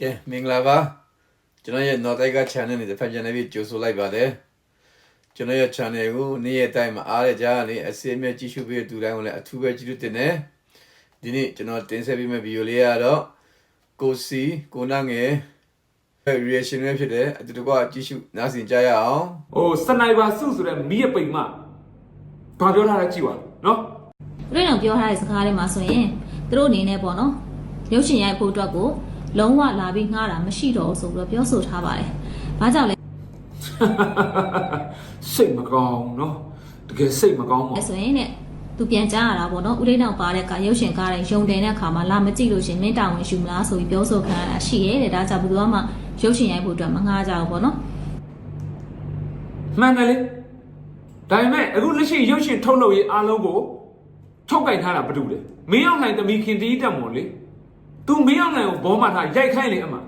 ကဲမင်္ဂလာပါကျွန်တော်ရဲ့ Northega channel နဲ့ဖက်ပြန်နေပြီးကြိုဆိုလိုက်ပါတယ်ကျွန်တော်ရဲ့ channel ကိုနေ့ရက်တိုင်းမှာအားရကြလေးအစီအမြဲကြည့်ရှုပေးတဲ့သူတိုင်းကိုလည်းအထူးပဲကြည့်လို့တင်တယ်ဒီနေ့ကျွန်တော်တင်ဆက်ပေးမယ့်ဗီဒီယိုလေးကတော့ကိုစီကိုနာငယ် reaction လေးဖြစ်တယ်အတူတကွကြည့်ရှုနားဆင်ကြရအောင်ဟိုစနိုက်ပါစုဆိုတဲ့မီးရပိန်မဘာပြောထားလဲကြည့်ပါနော်ဦးလေးတော်ပြောထားတဲ့စကားလေးမှာဆိုရင်သူတို့အနေနဲ့ပေါ့နော်ရုပ်ရှင်ရိုက်ဖို့အတွက်ကို လုံးဝလာပြီးငှားတာမရှိတော့ဘူးဆိုပြီးတော့ပြောဆိုထားပါတယ်။ဘာကြောင့်လဲစိတ်မကောင်းနော်တကယ်စိတ်မကောင်းပါဆိုရင်တဲ့သူပြန်ကြားရတာပေါ့နော်ဦးလေးတော်ပါတဲ့ကရုပ်ရှင်ကားတဲ့ယုံတင်တဲ့အခါမှာလာမကြည့်လို့ရှရင်မင်းတာဝန်ယူမလားဆိုပြီးပြောဆိုခံရတာရှိရဲတဲ့ဒါကြောင့်ဘယ်သူမှရုပ်ရှင်ရိုက်ဖို့အတွက်မငှားကြဘူးပေါ့နော်မှန်တယ်လေဒါပေမဲ့အခုလက်ရှိရုပ်ရှင်ထုတ်လုပ်ရေးအားလုံးကိုထုတ်ကြိုက်ထားတာဘာတူလဲမင်းအောင်နိုင်တမီခင်တီးတက်မော်လေ သူမင်းအောင်နိုင်ကိုဘောမှထားရိုက်ခိုင်းလေအမှ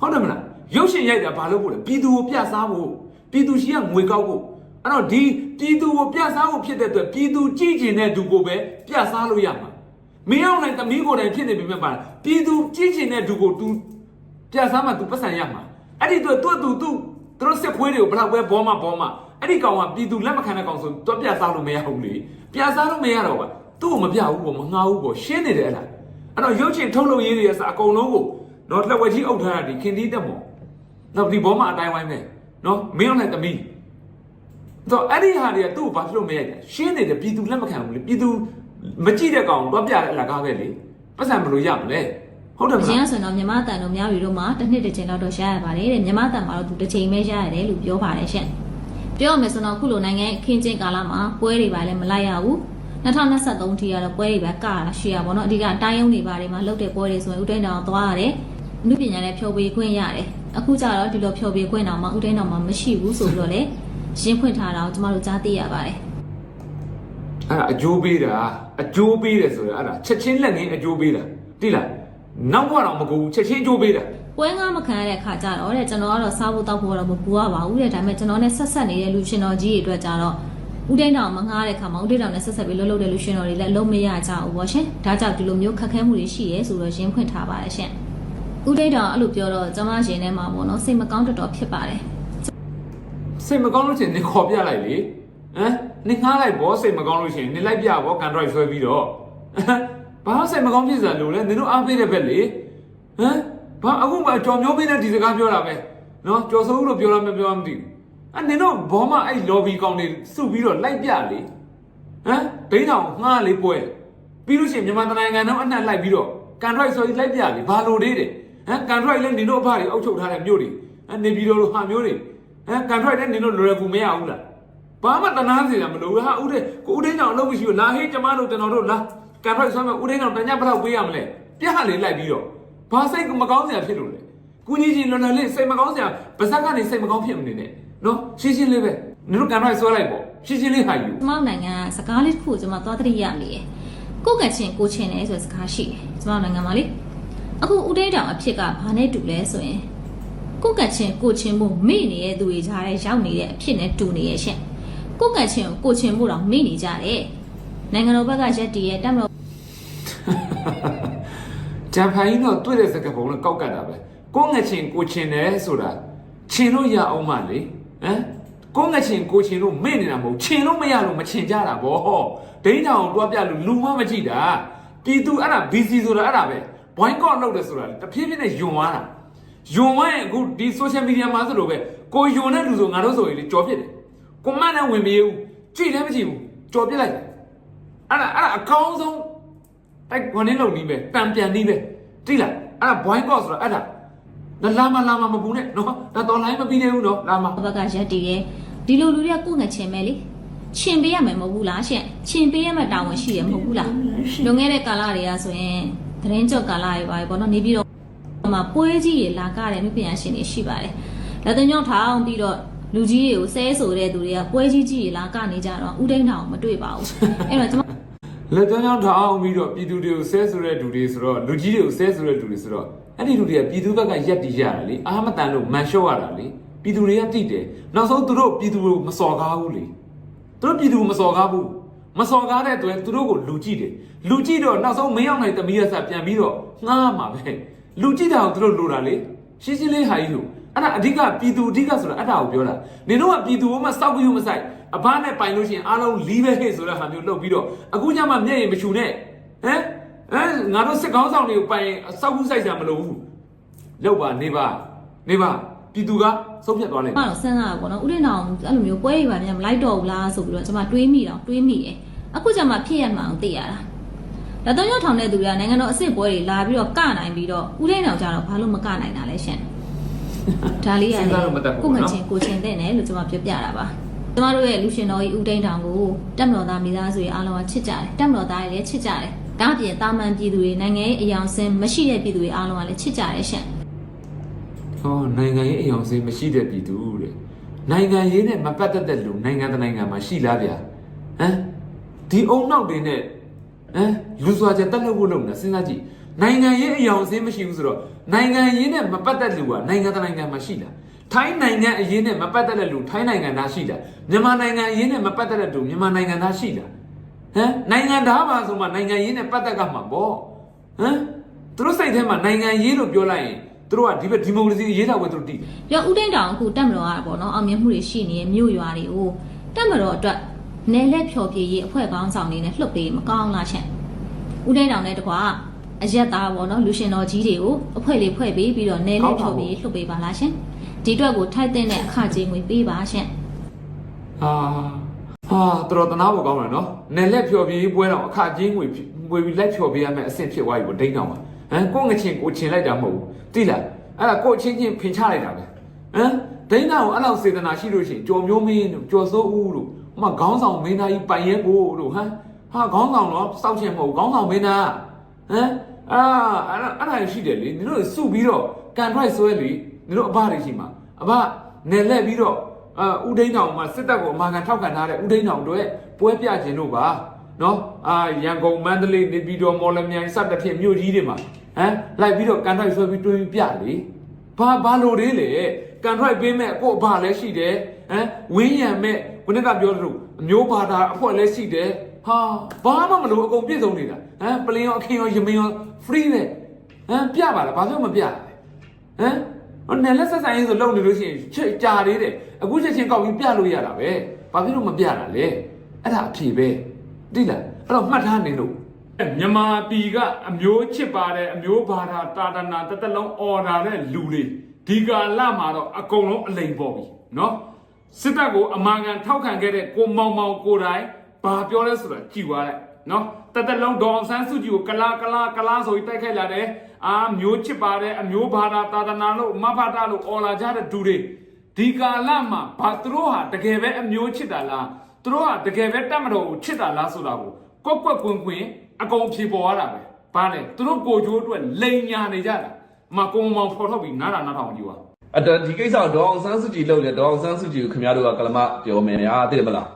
ဟုတ်တယ်မလားရုပ်ရှင်ရိုက်တာဘာလို့ပို့လဲပြည်သူကိုပြစားဖို့ပြည်သူရှိကငွေကောက်ဖို့အဲ့တော့ဒီပြည်သူကိုပြစားဖို့ဖြစ်တဲ့အတွက်ပြည်သူကြည့်ကျင်တဲ့သူကိုပဲပြစားလို့ရမှာမင်းအောင်နိုင်တမီးကိုယ်တိုင်ဖြစ်နေပြီမဲ့ပါပြည်သူကြည့်ကျင်တဲ့သူကို तू ပြစားမှ तू ပတ်စံရမှာအဲ့ဒီအတွက်သူ့သူသူသူတို့စစ်ခွေးတွေကိုဘလောက်ပဲဘောမှဘောမှအဲ့ဒီကောင်ကပြည်သူလက်မခံတဲ့ကောင်ဆိုသူပြစားလို့မရဘူးလေပြစားလို့မရတော့ပါသူ့ကိုမပြဘူးပေါ့မငှားဘူးပေါ့ရှင်းနေတယ်အဲ့လား အဲ့တော့ရုပ်ချင်ထုတ်လုပ်ရေးတွေရစအကုန်လုံးကိုတော့လက်ဝဲကြီးအုပ်ထားတာဒီခင်တီးတက်မော်တော့ဒီဘောမအတိုင်းဝိုင်းပဲနော်မင်းအောင်နဲ့တမီးတော့အဲ့ဒီဟာတွေကသူ့ကိုဘာဖြစ်လို့မရလဲရှင်းနေတယ်ပြည်သူလက်မခံဘူးလေပြည်သူမကြည့်တဲ့ကောင်တော့ပြတဲ့အလကားပဲလေပတ်စံဘယ်လိုရမလဲဟုတ်တယ်မအလားရင်ကဆိုရင်တော့မြမတန်တို့များပြီတို့မှာတစ်နှစ်တစ်ချိန်လောက်တော့ရရပါတယ်တဲ့မြမတန်မှာတော့သူတစ်ချိန်ပဲရရတယ်လို့ပြောပါတယ်ရှင့်ပြောရမယ်ဆိုတော့ခုလိုနိုင်ငံအခင်းကျင်းကာလမှာပွဲတွေပါလည်းမလိုက်ရဘူး 2023ထိကတော့ပွဲတွေပဲကတာရှိရပါတော့အဓိကတိုင်းရုံးတွေပါတွေမှာလုပ်တဲ့ပွဲတွေဆိုရင်ဦးတိန်တောင်သွားရတယ်အမှုပညာနဲ့ဖျော်ဖြေခွင့်ရတယ်အခုကျတော့ဒီလိုဖျော်ဖြေခွင့်တော့မှဦးတိန်တောင်မှာမရှိဘူးဆိုပြီးတော့လေရှင်းဖွင့်ထားတာကိုကျမတို့ကြားသိရပါတယ်အဲ့ဒါအကျိုးပေးတာအကျိုးပေးတယ်ဆိုတာအဲ့ဒါချက်ချင်းလက်ငင်းအကျိုးပေးတာတိလားနောက်ဘဝတော့မကူဘူးချက်ချင်းအကျိုးပေးတာပွဲငါမခံရတဲ့အခါကျတော့တဲ့ကျွန်တော်ကတော့စားဖို့တောက်ဖို့တော့မပူရပါဘူးတဲ့ဒါပေမဲ့ကျွန်တော်နဲ့ဆက်ဆက်နေတဲ့လူရှင်တော်ကြီးတွေအတွက်ကြတော့ ဦးတိန်တောင်မငားတဲ့အခါမှာဦးတိန်တောင်နဲ့ဆက်ဆက်ပြီးလှုပ်လှုပ်တဲ့လူရှင်တော်တွေလည်းလုံးမရကြဘူးပေါ့ရှင်ဒါကြောင့်ဒီလိုမျိုးခက်ခဲမှုတွေရှိရဲဆိုတော့ရင်းဖွင့်ထားပါတယ်ရှင်ဦးတိန်တောင်အဲ့လိုပြောတော့ကျွန်မရှင်ထဲမှာပေါ့နော်စိတ်မကောင်းတော်တော်ဖြစ်ပါတယ်စိတ်မကောင်းလို့ရှိရင်နေခေါ်ပြလိုက်လေဟမ်နေငှားလိုက်ဘောစိတ်မကောင်းလို့ရှိရင်နေလိုက်ပြဘောကန်ဒရိုက်ဆွဲပြီးတော့ဟမ်ဘာစိတ်မကောင်းဖြစ်စရာလို့လဲနင်တို့အားပေးတဲ့ဘက်လေဟမ်ဘာအခုမှကြော်မျိုးပေးတဲ့ဒီစကားပြောတာပဲနော်ကြော်စိုးလို့ပြောလားမပြောလားမသိဘူး အဲ့နင်တို့ဘောမအဲ့ lobby ကောင်တွေစုပြီးတော့လိုက်ပြလေဟမ်ဒိန်းအောင်ငှားလေးပွဲပြီးလို့ရှိရင်မြန်မာနိုင်ငံတော့အနှံ့လိုက်ပြီးတော့ကန်ဒရိုက်ဆွဲပြီးလိုက်ပြလေဘာလို့လေးတဲ့ဟမ်ကန်ဒရိုက်လည်းနင်တို့အဖတွေအုပ်ချုပ်ထားတဲ့မြို့တွေဟမ်နေပြီးတော့ဟာမျိုးတွေဟမ်ကန်ထရိုက်တဲ့နင်တို့လွယ်ကူမရဘူးလားဘာမှတနာစရာမလိုဘူးဟာဦးတဲ့ကိုဦးဒင်းကြောင့်အလုပ်မရှိဘူးလာဟေးကျမတို့ကျွန်တော်တို့လာကန်ထရိုက်ဆွမ်းမဲ့ဦးဒင်းကြောင့်တညဘလောက်ပေးရမလဲပြက်ဟလေးလိုက်ပြီးတော့ဘာစိတ်မကောင်းစရာဖြစ်လို့လဲကုကြီးချင်းလွန်လွန်လေးစိတ်မကောင်းစရာပါဇက်ကနေစိတ်မကောင်းဖြစ်မနေနဲ့ နော်ရှင်းရှင်းလေးပဲနင်တို့ကန်ထရိုက်ဆွဲလိုက်ပေါ့ရှင်းရှင်းလေးဟာယူကျမတို့နိုင်ငံကစကားလေးတစ်ခုကိုကျွန်မသွားသတိရနေတယ်ကိုယ့်ကချင်းကိုချင်းတယ်ဆိုတဲ့စကားရှိတယ်ကျမတို့နိုင်ငံမှာလေအခုဦးတိန်တောင်အဖြစ်ကဘာနဲ့တူလဲဆိုရင်ကိုယ့်ကချင်းကိုချင်းမှုမိနေတဲ့သူတွေကြားထဲရောက်နေတဲ့အဖြစ်နဲ့တူနေရဲ့ရှင်ကိုယ့်ကချင်းကိုကိုချင်းမှုတော့မိနေကြတယ်နိုင်ငံတော်ဘက်ကရက်တီရဲ့တက်မတော်ဂျမ်ဖိုင်တော့တွေ့တဲ့စကားပုံနဲ့ကောက်ကတ်တာပဲကိုငချင်းကိုချင်းတယ်ဆိုတာချင်းလို့ရအောင်မလေ ဟမ်ကိုငချင်းကိုချင်းလို့မေ့နေတာမဟုတ်ချင်းလို့မရလို့မချင်းကြတာဗောဒိန်းတောင်တွားပြလို့လူမမကြည့်တာပြည်သူအဲ့ဒါ BC ဆိုတာအဲ့ဒါပဲ boycott လုပ်တယ်ဆိုတာတဖြည်းဖြည်းနဲ့ယွန်သွားတာယွန်သွားရင်အခုဒီ social media မှာဆိုလို့ပဲကိုယွန်တဲ့လူဆိုငါတို့ဆိုရင်လေကြော်ပြစ်တယ်ကွန်မန့်နဲ့ဝင်ပြေးဘူးကြည့်လည်းမကြည့်ဘူးကြော်ပြစ်လိုက်တယ်အဲ့ဒါအဲ့ဒါအကောင်းဆုံးတိုက်ခွန်နေလုံနီးပဲတံပြန်နီးပဲတိလားအဲ့ဒါ boycott ဆိုတာအဲ့ဒါဒါ လာမလာမမပူနဲ့နော်ဒါတော်လိုင်းမပြီးသေးဘူးနော်လာမဘက်ကရက်တီရဲ့ဒီလိုလူတွေကကိုယ့်ငချင်းပဲလေချင်းပေးရမယ်မဟုတ်ဘူးလားရှင်ချင်းပေးရမယ်တာဝန်ရှိရမဟုတ်ဘူးလားလွန်ခဲ့တဲ့ကာလတွေကဆိုရင်သတင်းကြော့ကာလတွေပါပဲပေါ့နော်နေပြီးတော့မှာပွဲကြီးတွေလာကတဲ့လူပညာရှင်တွေရှိပါတယ်။လက်သွင်းကြောင့်ထောင်းပြီးတော့လူကြီးတွေကိုဆဲဆိုတဲ့သူတွေကပွဲကြီးကြီးတွေလာကနေကြတော့ဥဒိန်းထောင်မတွေ့ပါဘူး။အဲ့တော့ကျွန်မလက်သွင်းကြောင်းထောင်းအောင်ပြီးတော့ပြည်သူတွေကိုဆဲဆိုတဲ့လူတွေဆိုတော့လူကြီးတွေကိုဆဲဆိုတဲ့လူတွေဆိုတော့ အဲ့ဒီလူတွေကပြည်သူဘက်ကရက်တီးကြတာလေအာမတန်လို့မန်လျှော့ရတာလေပြည်သူတွေကတိတယ်နောက်ဆုံးသူတို့ပြည်သူကိုမစော်ကားဘူးလေသူတို့ပြည်သူကိုမစော်ကားဘူးမစော်ကားတဲ့အတွက်သူတို့ကိုလူကြည့်တယ်လူကြည့်တော့နောက်ဆုံးမင်းအောင်နိုင်တမီးရဆက်ပြန်ပြီးတော့ငှားမှာပဲလူကြည့်တာကိုသူတို့လိုတာလေရှင်းရှင်းလေးဟာကြီးလို့အဲ့ဒါအဓိကပြည်သူအဓိကဆိုတာအဲ့ဒါကိုပြောတာနင်တို့ကပြည်သူကမှစောက်ပြုံးမဆိုင်အဘနဲ့ပိုင်လို့ရှိရင်အားလုံးလီးပဲဟဲ့ဆိုတဲ့ဟာမျိုးလုပ်ပြီးတော့အခုကျမှမျက်ရည်မချူနဲ့ဟမ် ဟမ်ငါတို့စစ်ကောင်းဆောင်တွေကိုပိုင်စောက်ကူးဆိုင်ကြမလို့ဘူးလောက်ပါနေပါနေပါပြည်သူကဆုံးဖြတ်သွားလိမ့်မမယ်တော့စဉ်းစားရပါတော့ဥဒင်းတော်အဲ့လိုမျိုးပွဲတွေပါမြန်မလိုက်တော့ဘူးလားဆိုပြီးတော့ကျွန်မတွေးမိတော့တွေးမိတယ်အခုကျမှဖြစ်ရမှအောင်သိရတာဒါတော့ရောက်ထောင်တဲ့သူတွေကနိုင်ငံတော်အစ်စ်ပွဲတွေလာပြီးတော့ကနိုင်ပြီးတော့ဥဒင်းတော်ကြတော့ဘာလို့မကနိုင်တာလဲရှင်ဒါလေးရတယ်ကိုငချင်းကိုချင်းတဲ့နဲ့လို့ကျွန်မပြောပြတာပါကျမတို့ရဲ့လူရှင်တော်ကြီးဦးတိန်တောင်ကိုတက်မတော်သားမိသားစုတွေအားလုံးကချစ်ကြတယ်တက်မတော်သားတွေလည်းချစ်ကြတယ် ဒါအပြင်တာမန်ပြည်သူတွေနိုင်ငံရေးအယောင်ဆင်းမရှိတဲ့ပြည်သူတွေအားလုံးကလည်းချစ်ကြတယ်ရှင်ဟောနိုင်ငံရေးအယောင်စေးမရှိတဲ့ပြည်သူတဲ့နိုင်ငံရေးနဲ့မပတ်သက်တဲ့လူနိုင်ငံတနိုင်ငံမှာရှိလားဗျာဟမ်ဒီအုံနောက်တွေနဲ့ဟမ်လူစွာချက်တက်လို့ဖို့လုပ်နေစဉ်းစားကြည့်နိုင်ငံရေးအယောင်စေးမရှိဘူးဆိုတော့နိုင်ငံရေးနဲ့မပတ်သက်လူကနိုင်ငံတနိုင်ငံမှာရှိလားထိုင်းနိုင်ငံအရေးနဲ့မပတ်သက်တဲ့လူထိုင်းနိုင်ငံသားရှိလားမြန်မာနိုင်ငံအရေးနဲ့မပတ်သက်တဲ့လူမြန်မာနိုင်ငံသားရှိလား ဟမ်နိုင်ငံသားပါဆိုမှနိုင်ငံရေးနဲ့ပတ်သက်ကမှာပေါ့ဟမ်သူတို့စိတ်ထဲမှာနိုင်ငံရေးလို့ပြောလိုက်ရင်သူတို့ကဒီဘက်ဒီမိုကရေစီရေးတာပဲသူတို့တည်တယ်ပြောဥတိန်တောင်အခုတက်မတော်ကပေါ့နော်အောင်မြင်မှုတွေရှိနေတဲ့မြို့ရွာတွေကိုတက်မတော်အတွက်နယ်လက်ဖြော်ပြရေးအဖွဲ့ကောင်းဆောင်နေနဲ့လှုပ်ပေးမကောင်းလားရှင်ဥတိန်တောင်နဲ့တကွာအရက်သားပေါ့နော်လူရှင်တော်ကြီးတွေကိုအဖွဲ့လေးဖွဲ့ပေးပြီးတော့နယ်လက်ဖြော်ပြရေးလှုပ်ပေးပါလားရှင်ဒီအတွက်ကိုထိုက်တဲ့အခကြေးငွေပေးပါရှင်ဟာ ဟာတော်တော်တနာဖို့ကောင်းတယ်နော်နယ်လက်ဖြော်ပြေးပွဲတော့အခချင်းငွေငွေပြီးလက်ဖြော်ပေးရမယ်အဆင့်ဖြစ်သွားပြီပေါ့ဒိန်းတောင်ပါဟမ်ကိုငချင်းကိုချင်လိုက်တာမဟုတ်ဘူးတိလားအဲ့ဒါကိုချင်းချင်းဖင်ချလိုက်တာပဲဟမ်ဒိန်းတောင်အဲ့လောက်စေတနာရှိလို့ရှိရင်ကြော်မျိုးမင်းတို့ကြော်စိုးဦးတို့ဟိုမှာခေါင်းဆောင်မင်းသားကြီးပိုင်ရဲကိုတို့ဟမ်ဟာခေါင်းဆောင်တော့စောက်ချင်မဟုတ်ခေါင်းဆောင်မင်းသားဟမ်အာအဲ့ဒါအဲ့ဒါရှိတယ်လေနင်တို့စုပြီးတော့ကန်ထရိုက်ဆွဲလေနင်တို့အဘတွေရှိမှာအဘနယ်လက်ပြီးတော့အာ ဥဒိန်းတောင်မှာစစ်တပ်ကိုအမာခံထောက်ခံထားတဲ့ဥဒိန်းတောင်တို့ရဲ့ပွဲပြခြင်းတို့ပါနော်အာရန်ကုန်မန္တလေးနေပြည်တော်မော်လမြိုင်စသဖြင့်မြို့ကြီးတွေမှာဟမ်လိုက်ပြီးတော့ကန်ထိုက်ဆွဲပြီးတွင်းပြလေဘာဘာလို့တွေးလေကန်ထိုက်ပေးမဲ့ကို့အဘလည်းရှိတယ်ဟမ်ဝင်းရံမဲ့ခုနကပြောသလိုအမျိုးဘာသာအဖွဲ့လည်းရှိတယ်ဟာဘာမှမလို့အကုန်ပြည့်စုံနေတာဟမ်ပလင်ရောအခင်းရောရမင်းရော free နဲ့ဟမ်ပြပါလားဘာလို့မပြလဲဟမ် ဟိုနယ်လက်ဆက်ဆိုင်ရေးဆိုလုံနေလို့ရှိရင်ချက်ကြာသေးတယ်အခုချက်ချင်းကောက်ပြီးပြလို့ရတာပဲဘာဖြစ်လို့မပြတာလဲအဲ့ဒါအဖြေပဲသိလားအဲ့တော့မှတ်ထားနေလို့မြန်မာပြည်ကအမျိုးချစ်ပါတယ်အမျိုးဘာသာတာတနာတစ်သက်လုံးအော်တာတဲ့လူတွေဒီကာလမှာတော့အကုန်လုံးအလိမ်ပေါ်ပြီနော်စစ်တပ်ကိုအမာခံထောက်ခံခဲ့တဲ့ကိုမောင်မောင်ကိုယ်တိုင်ဘာပြောလဲဆိုတာကြည်သွားလိုက် နော်တသက်လုံးဒေါအောင်ဆန်းစုကြည်ကိုကလာကလာကလာဆိုပြီးတိုက်ခိုက်လာတယ်အာမျိုးချစ်ပါတယ်အမျိုးဘာသာတာသနာလို့မဖတာလို့အော်လာကြတဲ့သူတွေဒီကာလမှာဘာသူတို့ဟာတကယ်ပဲအမျိုးချစ်တာလားသူတို့ဟာတကယ်ပဲတတ်မတော်ကိုချစ်တာလားဆိုတာကိုကွက်ကွက်ကွင်းကွင်းအကုန်ဖြေပေါ်ရတာပဲဘာလဲသူတို့ကိုကြိုးအတွက်လိန်ညာနေကြတာမကုံမောင်ဖော်ထုတ်ပြီးနားတာနားထောင်ကြည့်ပါအဲ့တော့ဒီကိစ္စကိုဒေါအောင်ဆန်းစုကြည်လုပ်လေဒေါအောင်ဆန်းစုကြည်ကိုခင်ဗျားတို့ကကလမပြောမယ်ညာသိတယ်မလား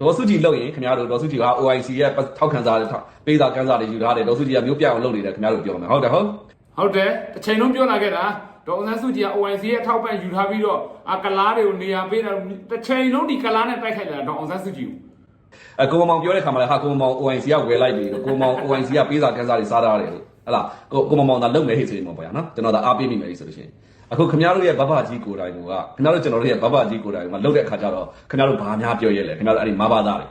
ဒေါ်စုကြည်လုပ်ရင်ခင်ဗျားတို့ဒေါ်စုကြည်က OIC ရဲ့ထောက်ခံစားတဲ့ထောက်ပေးစာကန်းစာတွေယူထားတယ်ဒေါ်စုကြည်ကမျိုးပြအောင်လုပ်နေတယ်ခင်ဗျားတို့ပြောမယ်ဟုတ်တယ်ဟုတ်ဟုတ်တယ်တစ်ချိန်လုံးပြောလာခဲ့တာဒေါက်တာဆန်းစုကြည်က OIC ရဲ့အထောက်ပံ့ယူထားပြီးတော့အကလားတွေကိုနေရာပေးတာတစ်ချိန်လုံးဒီကလားနဲ့တိုက်ခိုက်လာတာဒေါက်အောင်ဆန်းစုကြည်ကိုအကိုမောင်ပြောတဲ့ခါမှာလည်းဟာကိုမောင် OIC ကဝယ်လိုက်ပြီလို့ကိုမောင် OIC ကပေးစာကန်းစာတွေစားထားတယ်လို့ဟလာကိုကိုမောင်သာလုပ်မယ်ဟိဆိုရင်ပေါ့ဗျာနော်ကျွန်တော်သာအားပေးမိမယ်ဆိုလို့ရှိရင် အခုခင်ဗျားတို့ရဲ့ဘဘကြီးကိုယ်တိုင်ကခင်ဗျားတို့ကျွန်တော်တို့ရဲ့ဘဘကြီးကိုယ်တိုင်ကလုပ်တဲ့အခါကျတော့ခင်ဗျားတို့ဘာများပြောရဲလဲခင်ဗျားတို့အဲ့ဒီမဘာသားတွေ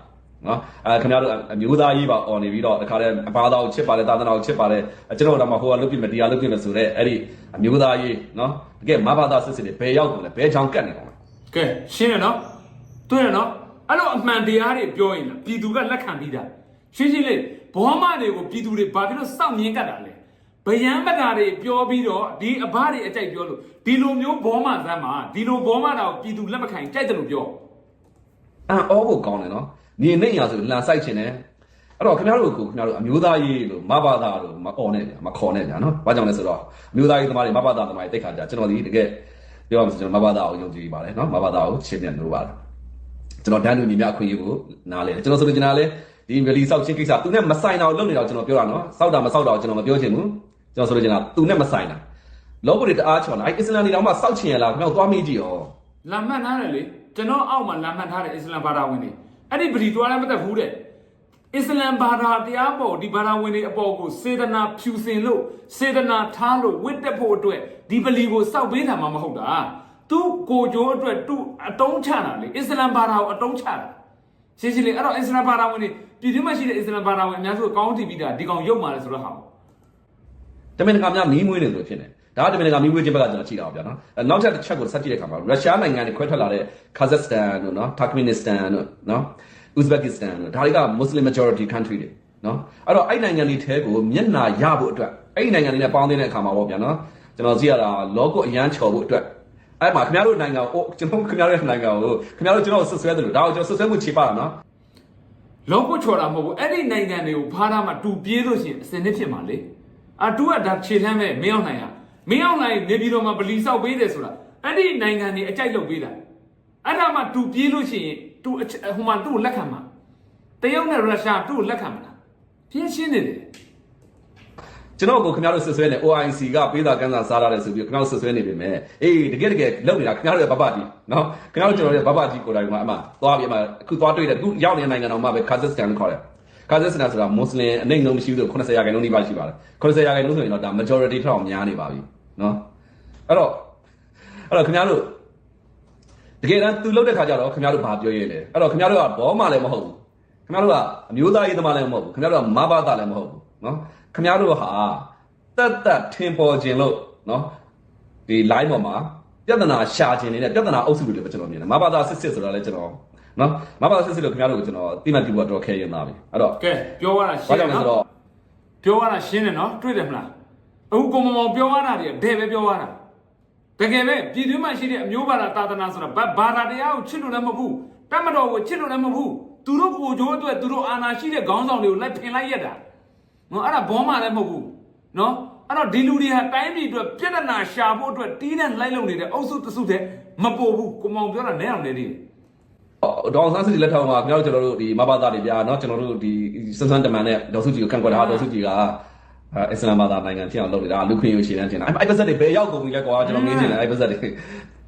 နော်အဲခင်ဗျားတို့အမျိုးသားရေးပါអော်နေပြီးတော့တခါတည်းအပါသားကိုချစ်ပါတယ်သာသနာကိုချစ်ပါတယ်ကျွန်တော်တို့တော့ဟိုကလုတ်ပြမယ်တရားလုတ်ပြမယ်ဆိုတော့အဲ့ဒီအမျိုးသားရေးနော်တကယ်မဘာသားစစ်စစ်တွေဘယ်ရောက်ကုန်လဲဘယ်ချောင်းကတ်နေကုန်လဲကဲရှင်းတယ်နော်တွေ့ရနော်အဲ့လိုအမှန်တရားတွေပြောရင်လားပြည်သူကလက်ခံပြီးတာရှင်းရှင်းလေးဘောမတွေကိုပြည်သူတွေဘာဖြစ်လို့စောင့်မြင်ကတ်တာလဲ ဗယံမတာတွေပြောပြီးတော့ဒီအဘတွေအကြိုက်ပြောလို့ဒီလိုမျိုးဘောမသမ်းမှာဒီလိုဘောမတာကိုပြည်သူလက်မခံကြိုက်တယ်လို့ပြောအံ့ဩဖို့ကောင်းတယ်နော်နေနေရဆိုလန်ဆိုင်ချင်တယ်အဲ့တော့ခင်ဗျားတို့ကိုခင်ဗျားတို့အမျိုးသားရေးလို့မဘာသာလို့မអော်နဲ့ဗျာမခေါ်နဲ့ဗျာနော်ဘာကြောင့်လဲဆိုတော့အမျိုးသားရေးသမားတွေမဘာသာသမားတွေတိတ်ခါကြကျွန်တော်ဒီတကယ်ပြောရမှာဆိုကျွန်တော်မဘာသာကိုယုံကြည်ပါတယ်နော်မဘာသာကိုရှင်းပြလို့ပါတယ်ကျွန်တော်ဒန်းလူညီမြအခွင့်အရေးကိုနားလဲကျွန်တော်ဆိုလို့ကျွန်တော်လဲဒီ rally စောက်ချင်းကိစ္စသူနဲ့မဆိုင်တာကိုလုပ်နေတော့ကျွန်တော်ပြောတာနော်စောက်တာမစောက်တာကိုကျွန်တော်မပြောချင်ဘူး ကျွန်တော်ဆိုလို့ကျွန်တော်သူနဲ့မဆိုင်တာလောကတွေတအားချော်လာအဲ့အစ္စလမ်တွေတော့မှစောက်ချင်ရလားခင်ဗျားတို့သွားမေးကြည့်ရောလာမှတ်ထားတယ်လေကျွန်တော်အောက်မှာလာမှတ်ထားတယ်အစ္စလမ်ဘာသာဝင်တွေအဲ့ဒီပရီသွားလည်းမသက်ဘူးတဲ့အစ္စလမ်ဘာသာတရားပေါ်ဒီဘာသာဝင်တွေအပေါ်ကိုစေတနာဖြူစင်လို့စေတနာထားလို့ဝတ်တက်ဖို့အတွက်ဒီပလီကိုစောက်ပေးတာမှမဟုတ်တာသူကိုကြိုးအတွက်သူအတုံးချတာလေအစ္စလမ်ဘာသာကိုအတုံးချတာရှင်းရှင်းလေးအဲ့တော့အစ္စလမ်ဘာသာဝင်တွေပြည်တွင်းမှာရှိတဲ့အစ္စလမ်ဘာသာဝင်အများစုကောင်းတည်ပြီးတာဒီကောင်ရုပ်မာတယ်ဆိုတော့ဟာ တမင်တကာများမီးမွေးနေလို့ဖြစ်နေဒါကတမင်တကာမီးမွေးခြင်းဘက်ကကျွန်တော်ကြည့်တာပါဗျာနော်အဲနောက်ထပ်တစ်ချက်ကိုဆက်ကြည့်တဲ့အခါမှာရုရှားနိုင်ငံတွေခွဲထွက်လာတဲ့ကာဇက်စတန်တို့နော်တာကမင်နစ္စတန်တို့နော်ဥဇဘက်ကစ္စတန်တို့ဒါတွေက Muslim majority country တွေနော်အဲ့တော့အဲ့နိုင်ငံတွေထဲကိုမျက်နှာရဖို့အတွက်အဲ့ဒီနိုင်ငံတွေနဲ့ပေါင်းတဲ့အခါမှာပေါ့ဗျာနော်ကျွန်တော်ကြည့်ရတာလောကအရန်ချော်ဖို့အတွက်အဲ့မှာခင်ဗျားတို့နိုင်ငံကိုကျွန်တော်ခင်ဗျားတို့နိုင်ငံကိုခင်ဗျားတို့ကျွန်တော်ဆွဆွဲတယ်လို့ဒါကိုကျွန်တော်ဆွဆွဲမှုခြေပါတာနော်လောကချော်တာမဟုတ်ဘူးအဲ့ဒီနိုင်ငံတွေကိုဖားထားမှတူပြေးလို့ရှိရင်အစင်နစ်ဖြစ်မှာလေ အတူကဒါခြေလှမ်းမဲ့မင်းအောင်နိုင်ရမင်းအောင်နိုင်နေပြည်တော်မှာဗလီဆောက်ပေးတယ်ဆိုတာအဲ့ဒီနိုင်ငံတွေအကြိုက်လုပ်ပေးတာအဲ့ဒါမှတူပြေးလို့ရှိရင်တူအချက်ဟိုမှာတူကိုလက်ခံမှာတရုတ်နဲ့ရုရှားတူကိုလက်ခံမှာလားပြင်းရှင်းနေတယ်ကျွန်တော်ကိုခင်ဗျားတို့ဆွဆွဲနေ OIC ကပေးတာကန်းစာစားရတယ်ဆိုပြီးခင်ဗျားတို့ဆွဆွဲနေပြီမဲ့အေးတကယ်တကယ်လုပ်နေတာခင်ဗျားတို့ရဲ့ဘဘကြီးနော်ခင်ဗျားတို့ကျွန်တော်ရဲ့ဘဘကြီးကိုယ်တိုင်ကအမှသွားပြီးအမှအခုသွားတွေ့တယ်အခုရောက်နေတဲ့နိုင်ငံတော်မှာပဲကာဇက်စတန်လို့ခေါ်တယ် ကာဇက်စတန်ဆိုတာမွတ်စလင်အနှိမ့်နှုံမရှိဘူးဆို80ရာခိုင်နှုန်းနှိပါရှိပါတယ်80ရာခိုင်နှုန်းဆိုရင်တော့ဒါ majority ထောက်များနေပါပြီနော်အဲ့တော့အဲ့တော့ခင်ဗျားတို့တကယ်တမ်းသူလုပ်တဲ့ခါကျတော့ခင်ဗျားတို့ဘာပြောရဲလဲအဲ့တော့ခင်ဗျားတို့ကဘောမှလည်းမဟုတ်ဘူးခင်ဗျားတို့ကအမျိုးသားရေးသမားလည်းမဟုတ်ဘူးခင်ဗျားတို့ကမဘာသာလည်းမဟုတ်ဘူးနော်ခင်ဗျားတို့ဟာတက်တက်ထင်ပေါ်ခြင်းလို့နော်ဒီ line ပေါ်မှာပြဿနာရှာခြင်းနေတဲ့ပြဿနာအုပ်စုတွေပဲကျွန်တော်မြင်တယ်မဘာသာစစ်စစ်ဆိုတာလည်းကျွန်တော် နော်မဘာသာစစ်စစ်လို့ခင်ဗျားတို့ကိုကျွန်တော်တိမှတ်ပြုဖို့တော့ခဲရင်သားပြီအဲ့တော့ကဲပြောရတာရှဘာင်းတယ်ကြောင့်လဲဆိုနော်တော့ပြောရတာရှင်းတယ်နော်တွေ့တယ်မလားအခုကိုမမောင်ပြောရတာတွေဒဲပဲပြောရတာတကယ်ပဲပြည်တွင်းမှာရှိတဲ့အမျိုးဘာသာသာသနာဆိုတာဘာဘာသာတရားကိုချစ်လို့လည်းမဟုတ်ဘူးတတ်မတော်ကိုချစ်လို့လည်းမဟုတ်ဘူးသူတို့ကိုကြိုးအတွက်သူတို့အာဏာရှိတဲ့ခေါင်းဆောင်တွေကိုလိုက်ဖင်လိုက်ရတာနော်အဲ့ဒါဘောမှလည်းမဟုတ်ဘူးနော်အဲ့တော့ဒီလူတွေဟာတိုင်းပြည်အတွက်ပြဿနာရှာဖို့အတွက်တီးတဲ့လိုက်လုံနေတဲ့အုပ်စုတစုတည်းမပို့ဘူးကိုမောင်ပြောတာနဲအောင်နေသေးတယ် ဒေါအောင်ဆန်းစုကြည်လက်ထောက်မှာခင်ဗျားတို့ကျွန်တော်တို့ဒီမဘာသာတွေဗျာเนาะကျွန်တော်တို့ဒီစန်းစန်းတမန်နဲ့ဒေါ်စုကြည်ကိုကန့်ကွက်တာဒေါ်စုကြည်ကအစ္စလာမ်ဘာသာနိုင်ငံဖြစ်အောင်လုပ်နေတာလူခွင့်ရရှိတဲ့တင်တာအဲ့ပါဇက်တွေဘယ်ရောက်ကုန်ပြီလဲကွာကျွန်တော်မြင်နေတယ်အဲ့ပါဇက်တွေ